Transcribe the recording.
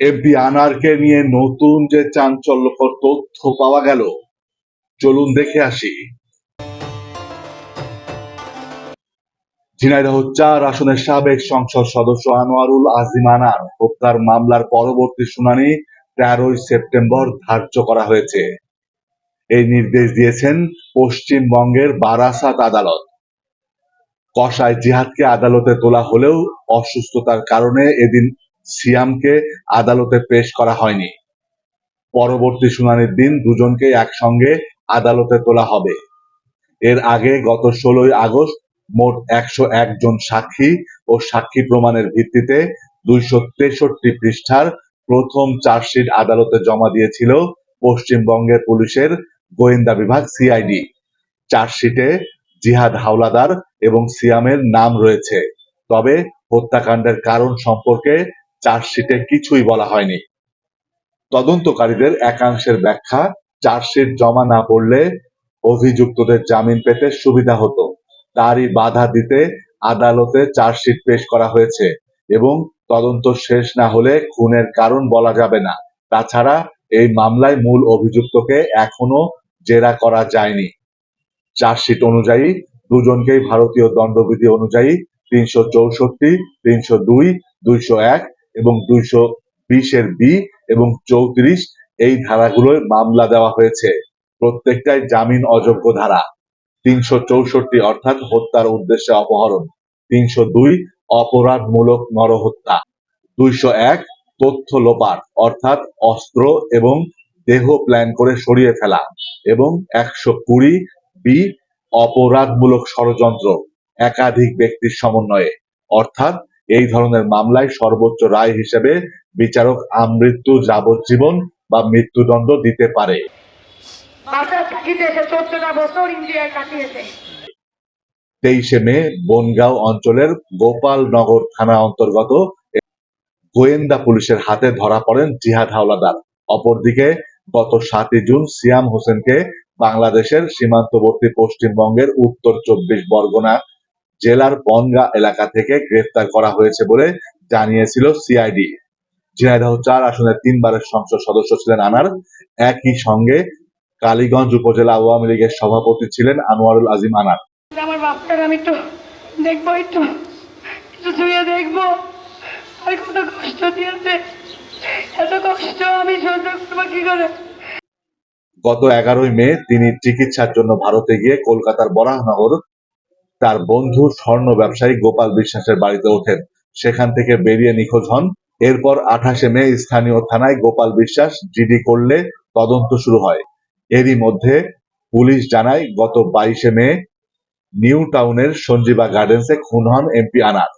MP আনারকে নিয়ে নতুন যে চাঞ্চল্যকর তথ্য পাওয়া গেল, চলুন দেখে আসি। ঝিনাইদহ চার আসনের সাবেক সংসদ সদস্য আনোয়ারুল আজিম আনার হত্যার মামলার পরবর্তী শুনানি তেরোই সেপ্টেম্বর ধার্য করা হয়েছে। এই নির্দেশ দিয়েছেন পশ্চিমবঙ্গের বারাসাত আদালত। কসাই জিহাদকে আদালতে তোলা হলেও অসুস্থতার কারণে এদিন সিয়ামকে আদালতে পেশ করা হয়নি। পরবর্তী শুনানির দিন দুজনকে একসঙ্গে আদালতে তোলা হবে। এর আগে গত ষোলোই আগস্ট মোট একশো জন সাক্ষী ও সাক্ষী প্রমাণের ভিত্তিতে দুইশো তেষট্টি পৃষ্ঠার প্রথম চার্জশিট আদালতে জমা দিয়েছিল পশ্চিমবঙ্গের পুলিশের গোয়েন্দা বিভাগ সিআইডি। চার্জশিটে জিহাদ হাওলাদার এবং সিয়ামের নাম রয়েছে। তবে হত্যাকাণ্ডের কারণ সম্পর্কে চার্জশিটে কিছুই বলা হয়নি। তদন্তকারীদের একাংশের ব্যাখ্যা, চার্জশিট জমা না পড়লে অভিযুক্তদের জামিন পেতে সুবিধা হতো। তারই বাধা দিতে আদালতে চার্জশিট পেশ করা হয়েছে এবং তদন্ত শেষ না হলে খুনের কারণ বলা যাবে না। তাছাড়া এই মামলায় মূল অভিযুক্তকে এখনও জেরা করা যায়নি। চার্জশিট অনুযায়ী দুজনকেই ভারতীয় দণ্ডবিধি অনুযায়ী তিনশো চৌষট্টি, তিনশো দুই, দুইশো এক এবং দুইশো বিশের বি এবং চৌত্রিশ এই ধারাগুলোয় মামলা দেওয়া হয়েছে। প্রত্যেকটাই জামিন অযোগ্য ধারা। তিনশো চৌষট্টি অর্থাৎ হত্যার উদ্দেশ্যে অপহরণ। তিনশো দুই অপরাধমূলক নরহত্যা। দুইশো এক তথ্য লোপাট, অর্থাৎ অস্ত্র এবং দেহ প্ল্যান করে সরিয়ে ফেলা। এবং একশো কুড়ি বি অপরাধমূলক ষড়যন্ত্র, একাধিক ব্যক্তির সমন্বয়ে, অর্থাৎ এই ধরনের মামলায় সর্বোচ্চ রায় হিসেবে বিচারক আমৃত্যু যাবজ্জীবন বা মৃত্যুদণ্ড দিতে পারে। তেইশে মে বনগাঁও অঞ্চলের গোপালনগর থানা অন্তর্গত গোয়েন্দা পুলিশের হাতে ধরা পড়েন জিহাদ হাওলাদার। অপরদিকে গত সাতই জুন সিয়াম হোসেনকে বাংলাদেশের সীমান্তবর্তী পশ্চিমবঙ্গের উত্তর চব্বিশ পরগনা জেলার বনগা এলাকা থেকে গ্রেফতার করা হয়েছে বলে জানিয়েছিল সিআইডি। ঝিনাইদহ চার আসনের তিনবারের সংসদ সদস্য ছিলেন আনার। একই সঙ্গে কালীগঞ্জ উপজেলা আওয়ামী লীগের সভাপতি ছিলেন আনোয়ারুল আজিম আনার। আমার বাপটার আমি একটু দেখব একটু শুয়ে দেখব। আর কত কষ্ট দিয়েছে এত কষ্ট আমি সহ্য করব কি করে? গত এগারোই মে তিনি চিকিৎসার জন্য ভারতে গিয়ে কলকাতার বরাহনগর তার বন্ধু স্বর্ণ ব্যবসায়ী গোপাল বিশ্বাসের বাড়িতে ওঠেন। সেখান থেকে বেরিয়ে নিখোঁজ হন। এরপর আঠাশে মে স্থানীয় থানায় গোপাল বিশ্বাস, জিডি করলে তদন্ত শুরু হয়। এরই মধ্যে পুলিশ জানায়, গত বাইশে মে নিউ টাউনের সঞ্জীবা গার্ডেন্সে খুন হন এমপি আনার।